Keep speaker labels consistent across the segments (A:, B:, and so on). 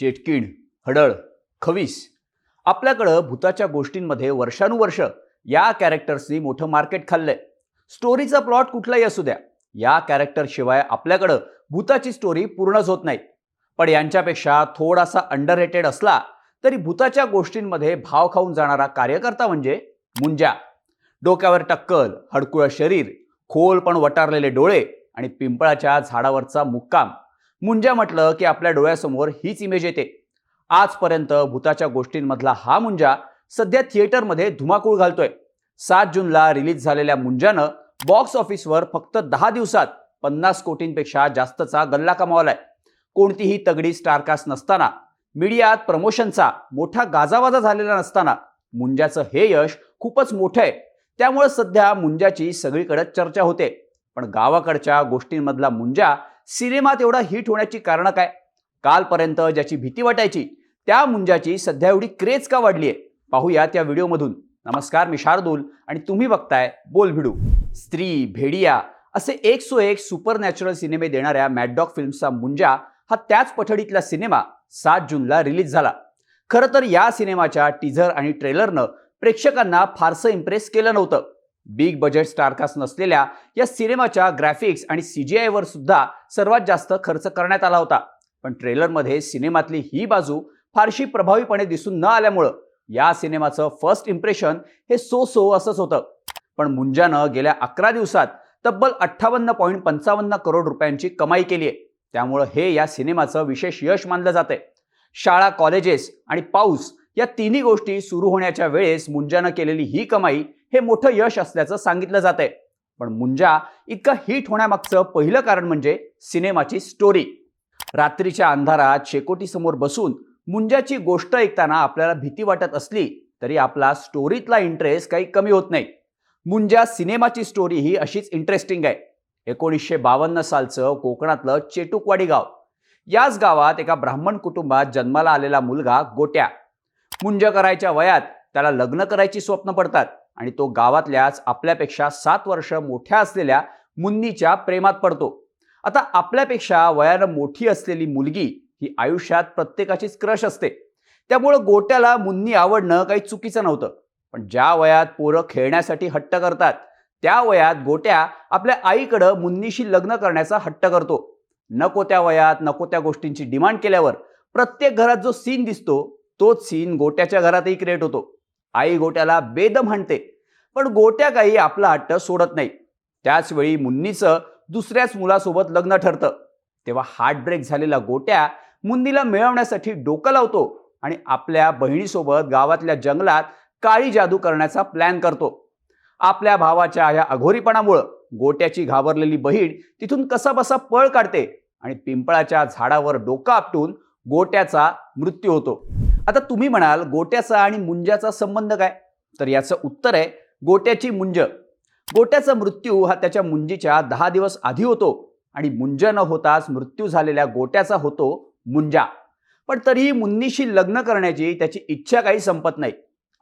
A: चेटकीण हडळ खवीस. आपल्याकडं भूताच्या गोष्टींमध्ये वर्षानुवर्ष या कॅरेक्टर्सनी मोठं मार्केट खाल्लंय. स्टोरीचा प्लॉट कुठलाही असू द्या या कॅरेक्टरशिवाय आपल्याकडं भूताची स्टोरी पूर्णच होत नाही. पण यांच्यापेक्षा थोडासा अंडर रेटेड असला तरी भूताच्या गोष्टींमध्ये भाव खाऊन जाणारा कार्यकर्ता म्हणजे मुंजा. डोक्यावर टक्कल हडकुळं शरीर खोल पण वटारलेले डोळे आणि पिंपळाच्या झाडावरचा मुक्काम. मुंजा म्हटलं की आपल्या डोळ्यासमोर हीच इमेज येते. आजपर्यंत भूताच्या गोष्टींमधला हा मुंजा सध्या थिएटरमध्ये धुमाकूळ घालतोय. सात जूनला रिलीज झालेल्या मुंजानं बॉक्स ऑफिसवर फक्त दहा दिवसात पन्नास कोटींपेक्षा जास्तचा गल्ला कमावलाय. कोणतीही तगडी स्टारकास्ट नसताना मीडियात प्रमोशनचा मोठा गाजावाजा झालेला नसताना मुंजाचं हे यश खूपच मोठं आहे. त्यामुळे सध्या मुंजाची सगळीकडे चर्चा होते. पण गावाकडच्या गोष्टींमधला मुंजा सिनेमात एवढा हिट होण्याची कारणं काय? कालपर्यंत ज्याची भीती वाटायची त्या मुंजाची सध्या एवढी क्रेज का वाढली आहे पाहूया त्या व्हिडिओमधून. नमस्कार मी शार्दूल आणि तुम्ही बघताय बोल भिडू. स्त्री भेडिया असे एक सो एक सुपर नॅचरल सिनेमे देणाऱ्या मॅडडॉग फिल्म्सचा मुंजा हा त्याच पठडीतला सिनेमा सात जूनला रिलीज झाला. खरं तर या सिनेमाच्या टीझर आणि ट्रेलरनं प्रेक्षकांना फारसं इम्प्रेस केलं नव्हतं. बिग बजेट स्टारकास्ट नसलेल्या या सिनेमाच्या ग्राफिक्स आणि सीजीआय वर सुद्धा सर्वात जास्त खर्च करण्यात आला होता. पण ट्रेलरमध्ये सिनेमातली ही बाजू फारशी प्रभावीपणे दिसून न आल्यामुळं या सिनेमाचं फर्स्ट इम्प्रेशन हे सो सो असंच होतं. पण मुंजानं गेल्या अकरा दिवसात तब्बल अठ्ठावन्न पॉईंट पंचावन्न करोड रुपयांची कमाई केली आहे. त्यामुळं हे या सिनेमाचं विशेष यश मानलं जातंय. शाळा कॉलेजेस आणि पाऊस या तिन्ही गोष्टी सुरू होण्याच्या वेळेस मुंजानं केलेली ही कमाई हे मोठं यश असल्याचं सांगितलं जात आहे पण मुंजा इतका हिट होण्यामागचं पहिलं कारण म्हणजे सिनेमाची स्टोरी रात्रीच्या अंधारात शेकोटीसमोर बसून मुंजाची गोष्ट ऐकताना आपल्याला भीती वाटत असली तरी आपला स्टोरीतला इंटरेस्ट काही कमी होत नाही. मुंजा सिनेमाची स्टोरी ही अशीच इंटरेस्टिंग आहे. एकोणीसशे बावन्न सालचं कोकणातलं चेटुकवाडी गाव. याच गावात एका ब्राह्मण कुटुंबात जन्माला आलेला मुलगा गोट्या. मुंज करायच्या वयात त्याला लग्न करायची स्वप्न पडतात. आणि तो गावातल्याच आपल्यापेक्षा सात वर्ष मोठ्या असलेल्या मुन्नीच्या प्रेमात पडतो. आता आपल्यापेक्षा वयानं मोठी असलेली मुलगी ही आयुष्यात प्रत्येकाचीच क्रश असते. त्यामुळं गोट्याला मुन्नी आवडणं काही चुकीचं नव्हतं. पण ज्या वयात पोरं खेळण्यासाठी हट्ट करतात त्या वयात गोट्या आपल्या आईकडं मुन्नीशी लग्न करण्याचा हट्ट करतो. नको त्या वयात नको त्या गोष्टींची डिमांड केल्यावर प्रत्येक घरात जो सीन दिसतो तोच सीन गोट्याच्या घरातही क्रिएट होतो. आई गोट्याला बेद म्हणते पण गोट्या काही आपला हट्ट सोडत नाही. त्याच वेळी मुन्नीचं दुसऱ्याच मुलासोबत लग्न ठरतं. तेव्हा हार्टब्रेक झालेला गोट्या मुन्नीला मिळवण्यासाठी डोकं लावतो आणि आपल्या बहिणीसोबत गावातल्या जंगलात काळी जादू करण्याचा प्लॅन करतो. आपल्या भावाच्या या अघोरीपणामुळं गोट्याची घाबरलेली बहीण तिथून कसा बसा पळ काढते आणि पिंपळाच्या झाडावर डोकं आपटून गोट्याचा मृत्यू होतो. आता तुम्ही म्हणाल गोट्याचा आणि मुंजाचा संबंध काय? तर याचं उत्तर आहे गोट्याची मुंज. गोट्याचा मृत्यू हा त्याच्या मुंजीच्या दहा दिवस आधी होतो आणि मुंज न होताच मृत्यू झालेल्या गोट्याचा होतो मुंजा. पण तरीही मुन्नीशी लग्न करण्याची त्याची इच्छा काही संपत नाही.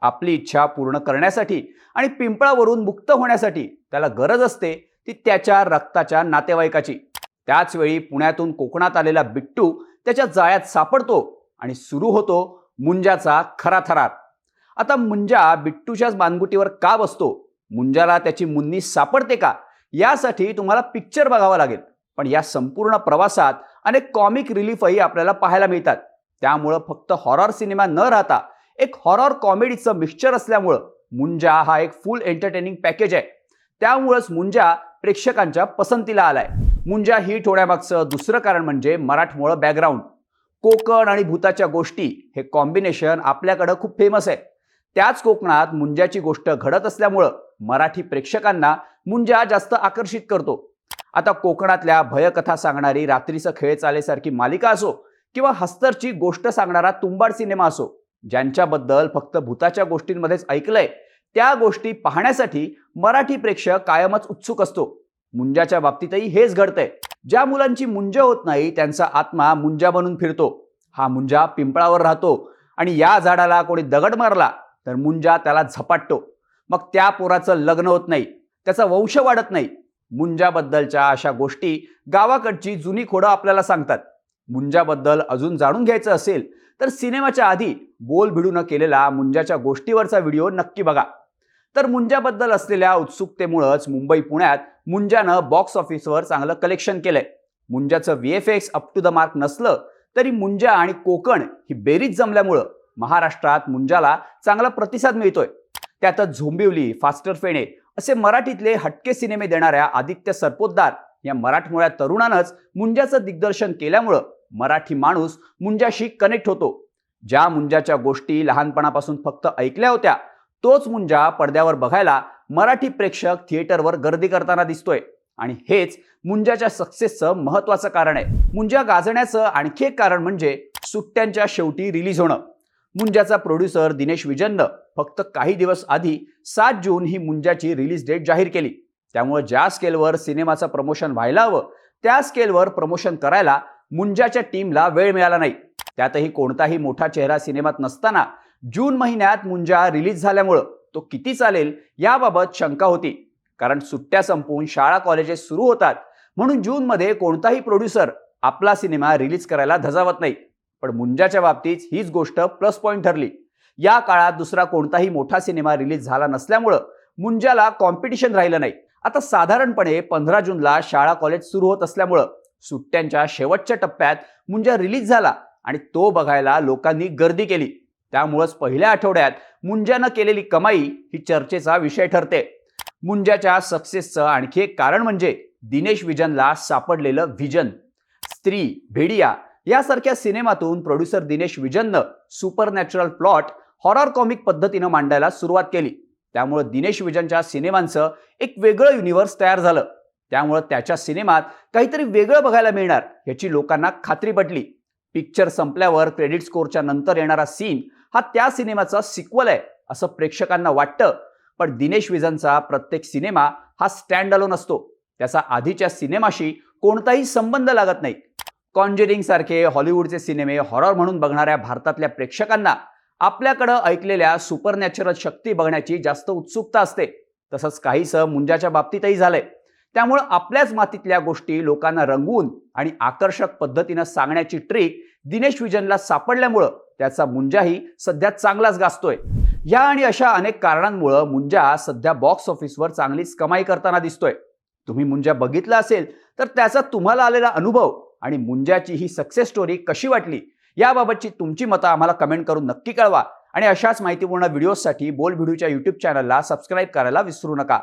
A: आपली इच्छा पूर्ण करण्यासाठी आणि पिंपळावरून मुक्त होण्यासाठी त्याला गरज असते ती त्याच्या रक्ताच्या नातेवाईकाची. त्याचवेळी पुण्यातून कोकणात आलेला बिट्टू त्याच्या जाळ्यात सापडतो आणि सुरू होतो मुंजाचा खरा थरार. आता मुंजा बिट्टूच्याच मानगुटीवर का बसतो? मुंजाला त्याची मुन्नी सापडते का? यासाठी तुम्हाला पिक्चर बघावा लागेल. पण या संपूर्ण प्रवासात अनेक कॉमिक रिलीफही आपल्याला पाहायला मिळतात. त्यामुळं फक्त हॉरर सिनेमा न राहता एक हॉरर कॉमेडीचं मिक्सचर असल्यामुळं मुंजा हा एक फुल एंटरटेनिंग पॅकेज आहे. त्यामुळंच मुंजा प्रेक्षकांच्या पसंतीला आलाय. मुंजा ही ठोण्यामागचं दुसरं कारण म्हणजे मराठमोळं बॅकग्राऊंड कोकण आणि भूताच्या गोष्टी हे कॉम्बिनेशन आपल्याकडं खूप फेमस आहे. त्याच कोकणात मुंजाची गोष्ट घडत असल्यामुळं मराठी प्रेक्षकांना मुंजा जास्त आकर्षित करतो. आता कोकणातल्या भयकथा सांगणारी रात्रीचं खेळ चालेसारखी मालिका असो किंवा हस्तरची गोष्ट सांगणारा तुंबाड सिनेमा असो ज्यांच्याबद्दल फक्त भूताच्या गोष्टींमध्येच ऐकलंय त्या गोष्टी पाहण्यासाठी मराठी प्रेक्षक कायमच उत्सुक असतो. मुंजाच्या बाबतीतही हेच घडतंय. ज्या मुलांची मुंज होत नाही त्यांचा आत्मा मुंजा बनून फिरतो. हा मुंजा पिंपळावर राहतो आणि या झाडाला कोणी दगड मारला तर मुंजा त्याला झपाटतो. मग त्या पोराचं लग्न होत नाही त्याचा वंश वाढत नाही. मुंजाबद्दलच्या अशा गोष्टी गावाकडची जुनी खोडं आपल्याला सांगतात. मुंजाबद्दल अजून जाणून घ्यायचं असेल तर सिनेमाच्या आधी बोल भिडून केलेला मुंजाच्या गोष्टीवरचा व्हिडिओ नक्की बघा. तर मुंजाबद्दल असलेल्या उत्सुकतेमुळंच मुंबई पुण्यात मुंजानं बॉक्स ऑफिसवर चांगलं कलेक्शन केलंय. मुंजाचं V F X up to the mark नसलं तरी मुंजा आणि कोकण ही बेरीज जमल्यामुळं महाराष्ट्रात मुंजाला चांगला प्रतिसाद मिळतोय. त्यातच झोंबिवली फास्टर फेणे असे मराठीतले हटके सिनेमे देणाऱ्या आदित्य सरपोतदार या मराठमोळ्या तरुणानंच मुंजाचं दिग्दर्शन केल्यामुळं मराठी माणूस मुंजाशी कनेक्ट होतो. ज्या मुंजाच्या गोष्टी लहानपणापासून फक्त ऐकल्या होत्या तोच मुंजा पडद्यावर बघायला मराठी प्रेक्षक थिएटरवर गर्दी करताना दिसतोय. आणि हेच मुंजाच्या सक्सेसचं महत्वाचं कारण आहे. मुंजा गाजण्याचं आणखी एक कारण म्हणजे सुट्ट्यांच्या शेवटी रिलीज होणं. मुंजाचा प्रोड्युसर दिनेश विजननं फक्त काही दिवस आधी सात जून ही मुंजाची रिलीज डेट जाहीर केली. त्यामुळे ज्या स्केलवर सिनेमाचं प्रमोशन व्हायला हवं त्या स्केलवर प्रमोशन करायला मुंजाच्या टीमला वेळ मिळाला नाही. त्यातही कोणताही मोठा चेहरा सिनेमात नसताना जून महिन्यात मुंजा रिलीज झाल्यामुळं तो किती चालेल याबाबत शंका होती. कारण सुट्ट्या संपवून शाळा कॉलेजेस सुरू होतात. म्हणून जूनमध्ये कोणताही प्रोड्युसर आपला सिनेमा रिलीज करायला धजावत नाही. पण मुंजाच्या बाबतीत हीच गोष्ट प्लस पॉईंट ठरली. या काळात दुसरा कोणताही मोठा सिनेमा रिलीज झाला नसल्यामुळं मुंजाला कॉम्पिटिशन राहिलं नाही. आता साधारणपणे पंधरा जूनला शाळा कॉलेज सुरू होत असल्यामुळं सुट्ट्यांच्या शेवटच्या टप्प्यात मुंजा रिलीज झाला आणि तो बघायला लोकांनी गर्दी केली. त्यामुळंच पहिल्या आठवड्यात मुंजानं केलेली कमाई ही चर्चेचा विषय ठरते. मुंजाच्या सक्सेसचं आणखी एक कारण म्हणजे दिनेश विजनला सापडलेलं व्हिजन स्त्री भेडिया यासारख्या सिनेमातून प्रोड्युसर दिनेश विजननं supernatural plot horror comic पद्धतीनं मांडायला सुरुवात केली. त्यामुळं दिनेश विजनच्या सिनेमांचं एक वेगळं युनिव्हर्स तयार झालं. त्यामुळं त्याच्या सिनेमात काहीतरी वेगळं बघायला मिळणार याची लोकांना खात्री पटली. पिक्चर संपल्यावर क्रेडिट स्कोरच्या नंतर येणारा सीन हा त्या सिनेमाचा सिक्वल आहे असं प्रेक्षकांना वाटतं. पण दिनेश विजनचा प्रत्येक सिनेमा हा स्टँड अलोन असतो. त्याचा आधीच्या सिनेमाशी कोणताही संबंध लागत नाही. कॉन्जेरिंग सारखे हॉलिवूडचे सिनेमे हॉरर म्हणून बघणाऱ्या भारतातल्या प्रेक्षकांना आपल्याकडं ऐकलेल्या सुपरनॅचरल शक्ती बघण्याची जास्त उत्सुकता असते. तसंच काहीसं मुंजाच्या बाबतीतही झालंय. त्यामुळं आपल्याच मातीतल्या गोष्टी लोकांना रंगवून आणि आकर्षक पद्धतीनं सांगण्याची ट्रिक दिनेश विजनला सापडल्यामुळं त्याचा मुंजाही सध्या चांगलाच गाजतोय. या आणि अशा अनेक कारणांमुळं मुंजा सध्या बॉक्स ऑफिसवर चांगलीच कमाई करताना दिसतोय. तुम्ही मुंजा बघितला असेल तर त्याचा तुम्हाला आलेला अनुभव आणि मुंजाची ही सक्सेस स्टोरी कशी वाटली याबाबतची तुमची मतं आम्हाला कमेंट करून नक्की कळवा. आणि अशाच माहितीपूर्ण व्हिडिओसाठी बोल व्हिडिओच्या यूट्यूब चॅनलला सबस्क्राईब करायला विसरू नका.